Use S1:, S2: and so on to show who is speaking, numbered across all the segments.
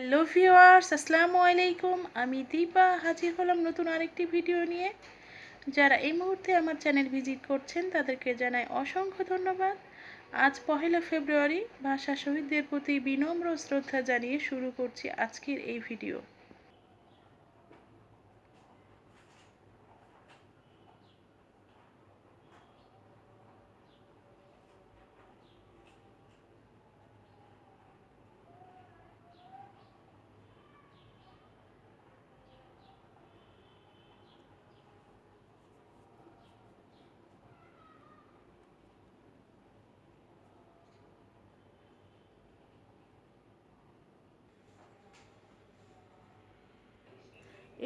S1: Hello viewers আসসালামু আলাইকুম। আমি দীপা, হাজির হলাম নতুন আরেকটি ভিডিও নিয়ে। যারা এই মুহূর্তে আমার চ্যানেল ভিজিট করছেন, তাদেরকে জানাই অসংখ্য ধন্যবাদ। আজ পহেলা ফেব্রুয়ারি, ভাষা শহীদদের প্রতি বিনম্র শ্রদ্ধা জানিয়ে শুরু করছি আজকের এই ভিডিও।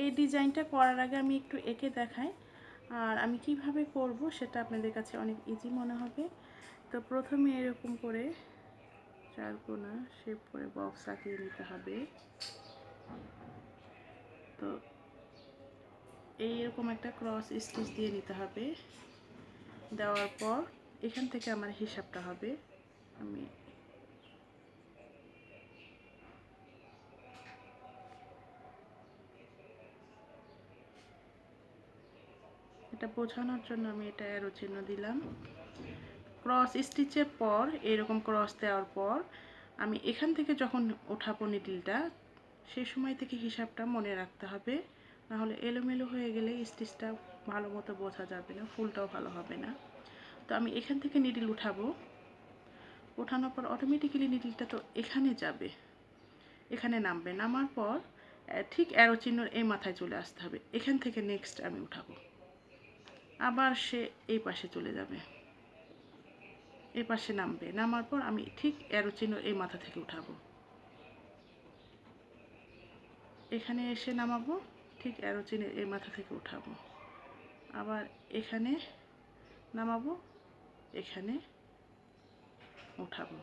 S1: এই ডিজাইনটা করার আগে আমি একটু এঁকে দেখাই। আর আমি কীভাবে করব সেটা আপনাদের কাছে অনেক ইজি মনে হবে। তো প্রথমে এরকম করে চার কোনা শেপ করে বক্স আঁকিয়ে নিতে হবে। তো এইরকম একটা ক্রস স্টিচ দিয়ে নিতে হবে। দেওয়ার পর এখান থেকে আমার হিসাবটা হবে। আমি এটা বোঝানোর জন্য আমি এটা অ্যারো চিহ্ন দিলাম। ক্রস স্টিচের পর, এরকম ক্রস দেওয়ার পর, আমি এখান থেকে যখন ওঠাবো নিডিলটা সেই সময় থেকে হিসাবটা মনে রাখতে হবে। নাহলে এলোমেলো হয়ে গেলে স্টিচটা ভালো মতো বোঝা যাবে না, ফুলটাও ভালো হবে না। তো আমি এখান থেকে নিডিল উঠাবো। ওঠানোর পর অটোমেটিক্যালি নিডিলটা তো এখানে যাবে। এখানে নামবে। নামার পর ঠিক অ্যারো চিহ্নর এই মাথায় চলে আসতে হবে। এখান থেকে নেক্সট আমি উঠাবো। আবার সে এই পাশে চলে যাবে। এই পাশে নামবে। নামার পর আমি ঠিক চিহ্ন এই মাথা থেকে উঠাবো। এখানে এসে নামাবো, ঠিক চিহ্ন এই মাথা থেকে উঠাবো। আবার এখানে নামাবো, এখানে উঠাবো।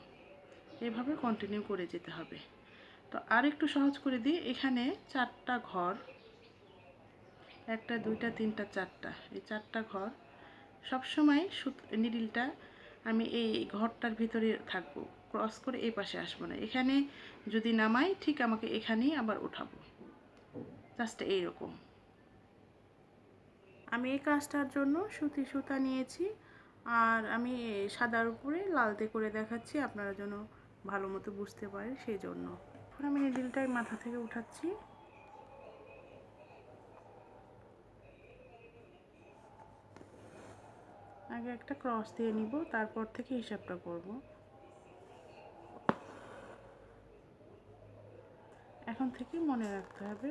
S1: এভাবে কন্টিনিউ করে যেতে হবে। তো আর একটু সহজ করে দিই। এখানে চারটা ঘর একটা, দুইটা, তিনটা, চারটা। এই চারটা ঘর সবসময় নিডিলটা আমি এই ঘরটার ভিতরে থাকব। ক্রস করে এই পাশে আসব না। এখানে যদি নামাই, ঠিক আমাকে এখানেই আবার উঠাবো। জাস্ট এইরকম। আমি এই কাজটার জন্য সুতি সুতা নিয়েছি আর আমি সাদার উপরে লালতে করে দেখাচ্ছি। আপনারা যেন ভালো মতো বুঝতে পারে সেই জন্য। এখন আমি নিডিলটাই মাথা থেকে উঠাচ্ছি। আগে একটা ক্রস দিয়ে নিব, তারপর থেকে হিসাবটা করব। এখন থেকে মনে রাখতে হবে।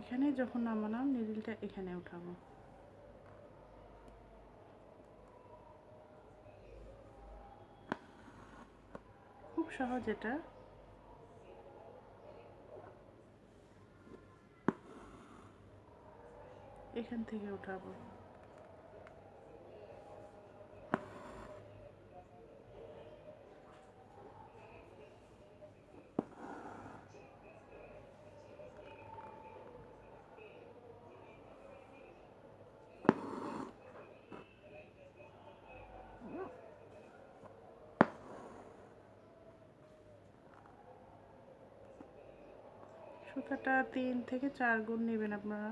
S1: এখানে যখন নামালাম নিডিলটা এখানে উঠাবো। খুব সহজ এটা। এখান থেকে উঠাবো। সুতাটা তিন থেকে চার গুণ নেবেন আপনারা।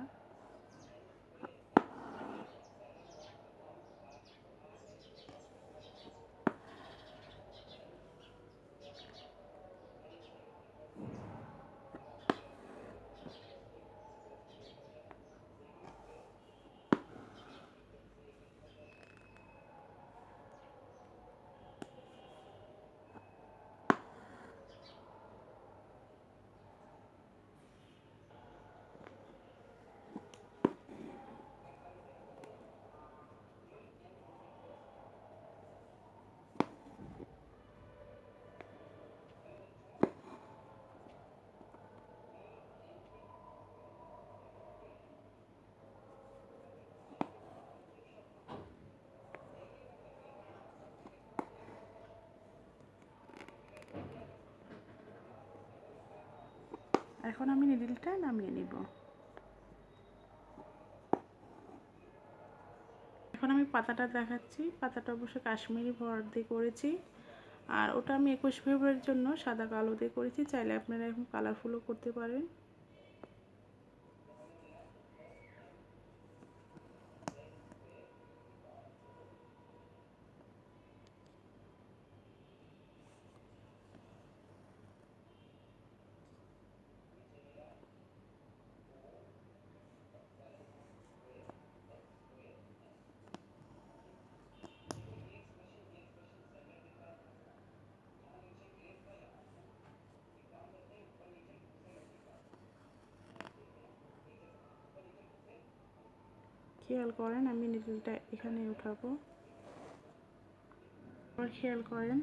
S1: এখন আমি নিডিলটা নামিয়ে নিব। এখন আমি পাতাটা দেখাচ্ছি। পাতাটা অবশ্য কাশ্মীরি ভর দিয়ে করেছি। আর ওটা আমি একুশ ফেব্রুয়ারির জন্য সাদা কালো দিয়ে করেছি। চাইলে আপনারা এখন কালারফুলও করতে পারেন। খেয়াল করেন, আমি নিডলটা এখানে উঠাবো। আবার খেয়াল করেন।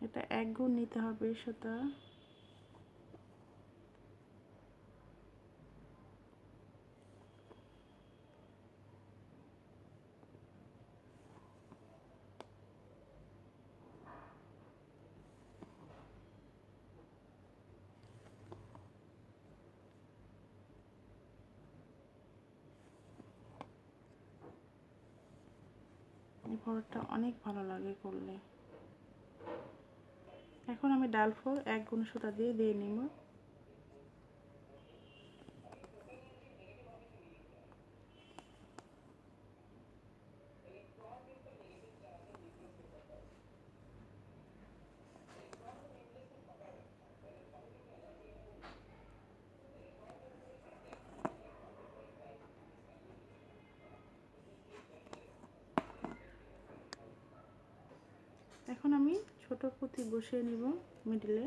S1: এটা এক গুণ নিতে হবে সেটা এই পরোটা অনেক ভালো লাগে করলে। এখন আমি ডাল ফোর এক গুণ সুতা দিয়ে দিয়ে নিব। এখন আমি ছোট পুঁতি বসিয়ে নিব মিডিলে।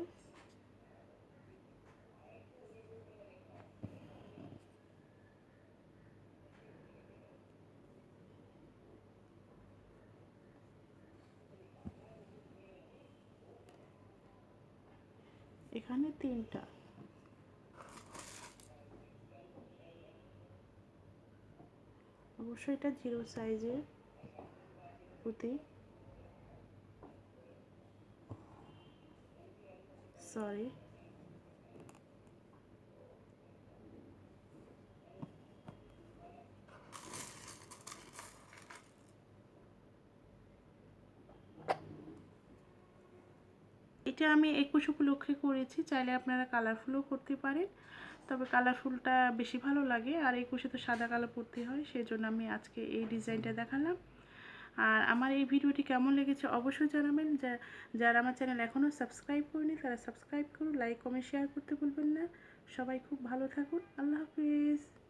S1: এখানে তিনটা। অবশ্যই এটা জিরো সাইজের পুঁতি। সরি এটা আমি একুশ উপলক্ষে করেছি, চাইলে আপনারা কালারফুলও করতে পারেন, তবে কালারফুলটা বেশি ভালো লাগে, আর একুশে তো সাদা কালো পরতে হয় সেই জন্য আমি আজকে এই ডিজাইনটা দেখালাম। আর আমার এই ভিডিওটি কেমন লেগেছে অবশ্যই জানাবেন। যা, যারা আমার চ্যানেল এখনও সাবস্ক্রাইব করেনি, তারা সাবস্ক্রাইব করুন, লাইক, কমেন্ট শেয়ার করতে ভুলবেন না। সবাই খুব ভালো থাকুন। আল্লাহ হাফিজ।